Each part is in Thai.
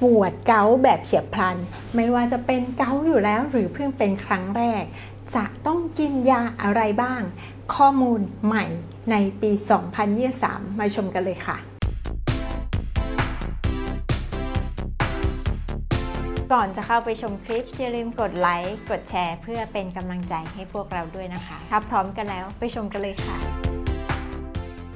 ปวดเกาแบบเฉียบพลัน ไม่ว่าจะเป็นเกาอยู่แล้วหรือเพิ่งเป็นครั้งแรก จะต้องกินยาอะไรบ้าง ข้อมูลใหม่ในปี 2023 มาชมกันเลยค่ะ ก่อนจะเข้าไปชมคลิป อย่าลืมกดไลค์ กดแชร์ เพื่อเป็นกำลังใจให้พวกเราด้วยนะคะ ถ้าพร้อมกันแล้วไปชมกันเลยค่ะ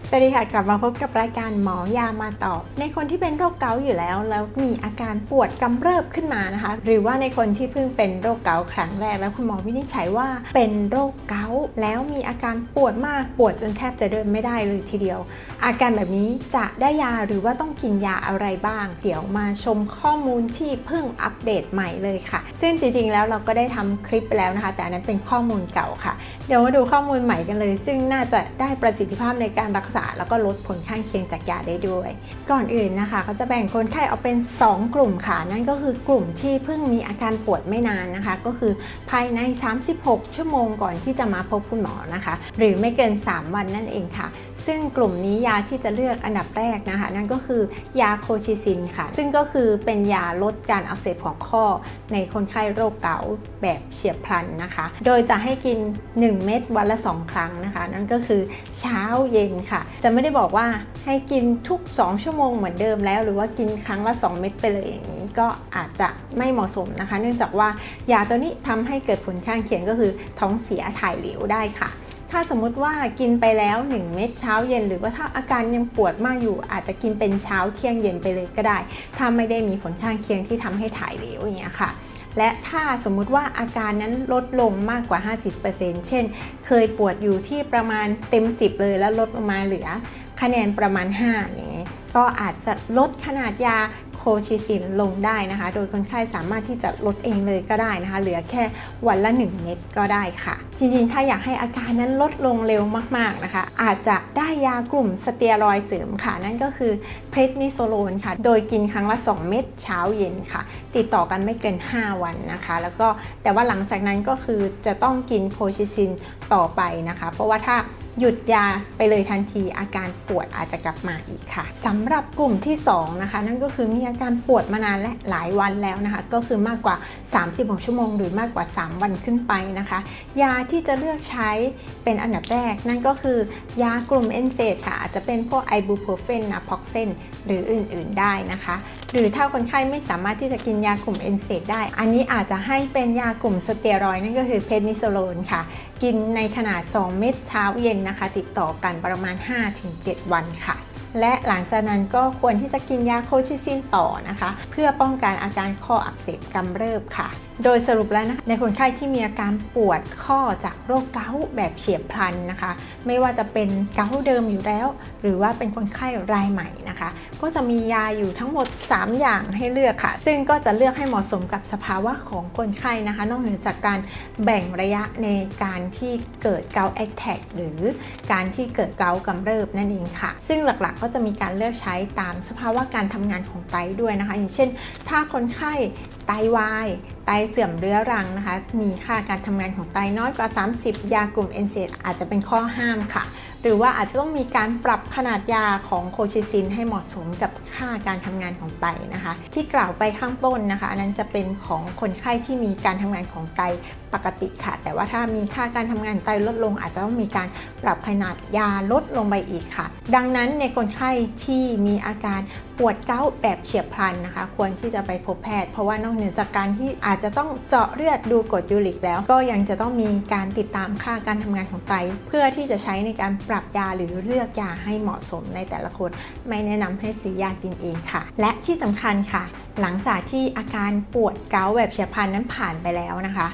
สวัสดีค่ะกลับมาพบกับรายการหมอยามาตอบ ในคนที่เป็นโรคเกาต์อยู่แล้ว แล้วมีอาการปวดกำเริบขึ้นมานะคะ หรือว่าในคนที่เพิ่งเป็นโรคเกาต์ครั้งแรกแล้วคุณหมอวินิจฉัยว่าเป็นโรคเกาต์แล้วมีอาการปวดมากปวดจนแทบจะเดินไม่ได้เลยทีเดียว อาการแบบนี้จะได้ยาหรือว่าต้องกินยาอะไรบ้าง เดี๋ยวมาชมข้อมูลที่เพิ่งอัปเดตใหม่เลยค่ะ ซึ่งจริงๆแล้วเราก็ได้ทำคลิปไปแล้วนะคะ แต่อันนั้นเป็นข้อมูลเก่าค่ะ เดี๋ยวมาดูข้อมูลใหม่กันเลย ซึ่งน่าจะได้ประสิทธิภาพในการรักษาแล้วก็ลดผลข้างเคียงจากยาได้ด้วย ก่อนอื่นนะคะเขาจะแบ่งคนไข้ออกเป็น 2 กลุ่มค่ะ นั่นก็คือกลุ่มที่เพิ่งมีอาการปวดไม่นานนะคะ ก็คือภายใน 36 ชั่วโมงก่อนที่จะมาพบคุณหมอนะคะ หรือไม่เกิน 3 วันนั่นเองค่ะ ซึ่งกลุ่มนี้ยาที่จะเลือกอันดับแรกนะคะ นั่นก็คือยาโคชิซินค่ะ ซึ่งก็คือเป็นยาลดการอักเสบของข้อ ในคนไข้โรคเกาต์แบบเฉียบพลันนะคะ โดยจะให้กิน 1 เม็ดวันละ 2 ครั้งนะคะ นั่นก็คือเช้าเย็นค่ะจะไม่ได้บอกว่าให้กินทุก 2 ชั่วโมงเหมือนเดิมแล้ว หรือว่ากินครั้งละ 2 เม็ดไปเลยอย่างนี้ ก็อาจจะไม่เหมาะสมนะคะ เนื่องจากว่ายาตัวนี้ทำให้เกิดผลข้างเคียงก็คือท้องเสียถ่ายเหลวได้ค่ะถ้าสมมุติว่ากินไปแล้ว 1 เม็ดเช้าเย็น หรือว่าถ้าอาการยังปวดมากอยู่ อาจจะกินเป็นเช้าเที่ยงเย็นไปเลยก็ได้ ถ้าไม่ได้มีผลข้างเคียงที่ทำให้ถ่ายเหลวอย่างเงี้ยค่ะ และถ้าสมมุติว่าอาการนั้นลดลงมากกว่า 50%เช่น เคยปวดอยู่ที่ประมาณเต็ม 10 เลยแล้วลดลงมาเหลือคะแนนประมาณ 5 อย่างเงี้ยก็อาจจะลดขนาดยา คชิซินลงได้นะคะ โดยคนไข้สามารถที่จะลดเองเลยก็ได้นะคะ เหลือแค่วันละ 1 เม็ดก็ได้ค่ะ จริงๆ ถ้าอยากให้อาการนั้นลดลงเร็วมากๆนะคะ อาจจะได้ยากลุ่มสเตียรอยเสริมค่ะ นั่นก็คือเพทนิโซโลนค่ะ โดยกินครั้งละ 2 เม็ดเช้าเย็นค่ะ ติดต่อกันไม่เกิน 5 วันนะคะ แล้วก็แต่ว่าหลังจากนั้นก็คือจะต้องกินโคชิซินต่อไปนะคะ เพราะว่าถ้า หยุดยาไปเลยทันที อาการปวดอาจจะกลับมาอีกค่ะสำหรับกลุ่มที่2นะคะนั่นก็คือมีอาการปวดมานานและหลายวันแล้วนะคะ ก็คือมากกว่า 36 ชั่วโมง หรือมากกว่า 3 วันขึ้นไปนะคะ ยาที่จะเลือกใช้เป็นอันดับแรก นั่นก็คือยากลุ่มเอนเซดค่ะอาจจะเป็นพวกไอบูโพรเฟนนาพ็อกเซนหรืออื่น ๆได้นะคะ หรือถ้าคนไข้ไม่สามารถที่จะกินยากลุ่มเอนเซดได้ อันนี้อาจจะให้เป็นยากลุ่มสเตียรอยนั่นก็คือเพนิโซโลนค่ะ กินในขนาด 2 เม็ดเช้าเย็นนะคะ ติดต่อกันประมาณ 5-7 วันค่ะ และหลังจากนั้นก็ควรที่จะกินยาโคชิซินต่อนะคะ เพื่อป้องกันอาการข้ออักเสบกำเริบค่ะโดยสรุปแล้วนะในคนไข้ที่มีอาการปวดข้อจากโรคเกาต์แบบเฉียบพลันนะคะ ไม่ว่าจะเป็นเกาต์เดิมอยู่แล้ว หรือว่าเป็นคนไข้รายใหม่นะคะ ก็จะมียาอยู่ทั้งหมด 3 อย่างให้เลือกค่ะ ซึ่งก็จะเลือกให้เหมาะสมกับสภาวะของคนไข้นะคะ นอกเหนือจากการแบ่งระยะในการที่เกิดเกาต์แอคแทกหรือการที่เกิดเกาต์กำเริบนั่นเองค่ะ ซึ่งหลักๆก็จะมีการเลือกใช้ตามสภาวะการทำงานของไตด้วยนะคะ อย่างเช่น ถ้าคนไข้ไตวายไตเสื่อมเรื้อรังนะคะ มีค่าการทำงานของไตน้อยกว่า 30 ยากลุ่มเอนเซดอาจจะเป็นข้อห้ามค่ะ หรือว่าอาจจะต้องมีการปรับขนาดยาของโคชิซินให้เหมาะสมกับค่าการทำงานของไตนะคะ ที่กล่าวไปข้างต้นนะคะ อันนั้นจะเป็นของคนไข้ที่มีการทำงานของไตปกติค่ะ แต่ว่าถ้ามีค่าการทำงานไตลดลง อาจจะต้องมีการปรับขนาดยาลดลงไปอีกค่ะ ดังนั้นในคนไข้ที่มีอาการปวดเกาแบบเฉียบพลันนะคะ ควรที่จะไปพบแพทย์ เพราะว่านอกเหนือจากการที่อาจจะต้องเจาะเลือดดูกรดยูริกแล้ว ก็ยังจะต้องมีการติดตามค่าการทำงานของไต เพื่อที่จะใช้ในการปรับรับยาหรือเลือกยาให้เหมาะสมในแต่ละคน ไม่แนะนำให้ซื้อยากินเองค่ะ และที่สำคัญค่ะ หลังจากที่อาการปวดเกาแบบเฉียบพลันนั้นผ่านไปแล้วนะคะ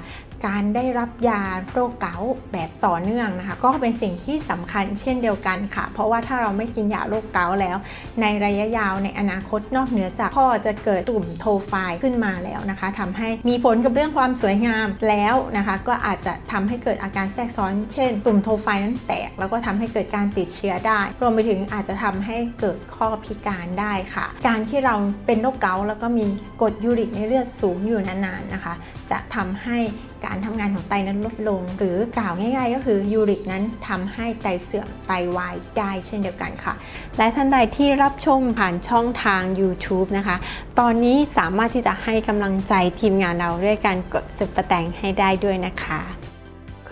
การได้รับยาโรคเกาต์แบบต่อเนื่องนะคะ ก็เป็นสิ่งที่สำคัญเช่นเดียวกันค่ะ เพราะว่าถ้าเราไม่กินยาโรคเกาต์แล้ว ในระยะยาวในอนาคตนอกเหนือจากพ่อจะเกิดตุ่มโทไฟขึ้นมาแล้วนะคะทำให้มีผลกับเรื่องความสวยงามแล้วนะคะ ก็อาจจะทำให้เกิดอาการแทรกซ้อนเช่น ตุ่มโทไฟนั้นแตก แล้วก็ทำให้เกิดการติดเชื้อได้ รวมไปถึงอาจจะทำให้เกิดข้อพิการได้ค่ะ การที่เราเป็นโรคเกาต์แล้วก็มีกรดยูริกในเลือดสูงอยู่นานๆนะคะ จะทำให้ การทำงานของไตนั้นลดลง หรือกล่าวง่าย ๆ ก็คือยูริกนั้นทำให้ไตเสื่อมไตวายได้เช่นเดียวกันค่ะ และท่านใดที่รับชมผ่านช่องทาง YouTube นะคะ ตอนนี้สามารถที่จะให้กำลังใจทีมงานเราด้วยการกดสุดประแตงให้ได้ด้วยนะคะ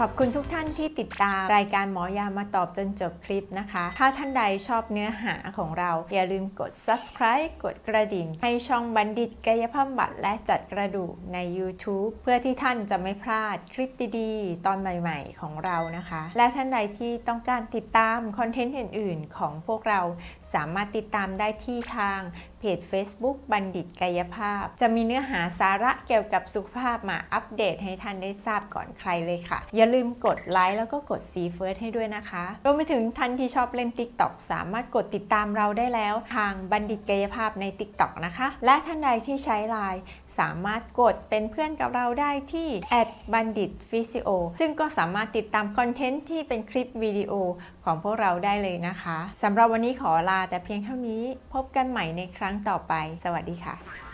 ขอบคุณทุกท่านที่ติดตามรายการหมอยามาตอบจนจบคลิปนะคะ ถ้าท่านใดชอบเนื้อหาของเรา อย่าลืมกด subscribe กดกระดิ่ง ให้ช่องบัณฑิตกายภาพบำบัดและจัดกระดูกใน YouTube เพื่อที่ท่านจะไม่พลาดคลิปดีๆ ตอนใหม่ๆของเรานะคะ และท่านใดที่ต้องการติดตามคอนเทนต์อื่นๆ ของพวกเราสามารถติดตามได้ที่ทางเพจ Facebook บัณฑิตกายภาพ จะมีเนื้อหาสาระเกี่ยวกับสุขภาพมาอัปเดตให้ท่านได้ทราบก่อนใครเลยค่ะ อย่าลืมกดไลค์แล้วก็กดซีเฟิร์สให้ด้วยนะคะ รวมไปถึงท่านที่ชอบเล่น TikTok สามารถกดติดตามเราได้แล้ว ทางบัณฑิตกายภาพใน TikTok นะคะ และท่านใดที่ใช้ไลน์ สามารถกดเป็นเพื่อนกับเราได้ที่ @banditphysio ซึ่งก็สามารถติดตามคอนเทนต์ที่เป็นคลิปวิดีโอของพวกเราได้เลยนะคะสำหรับวันนี้ขอลาแต่เพียงเท่านี้พบกันใหม่ในครั้งต่อไป สวัสดีค่ะ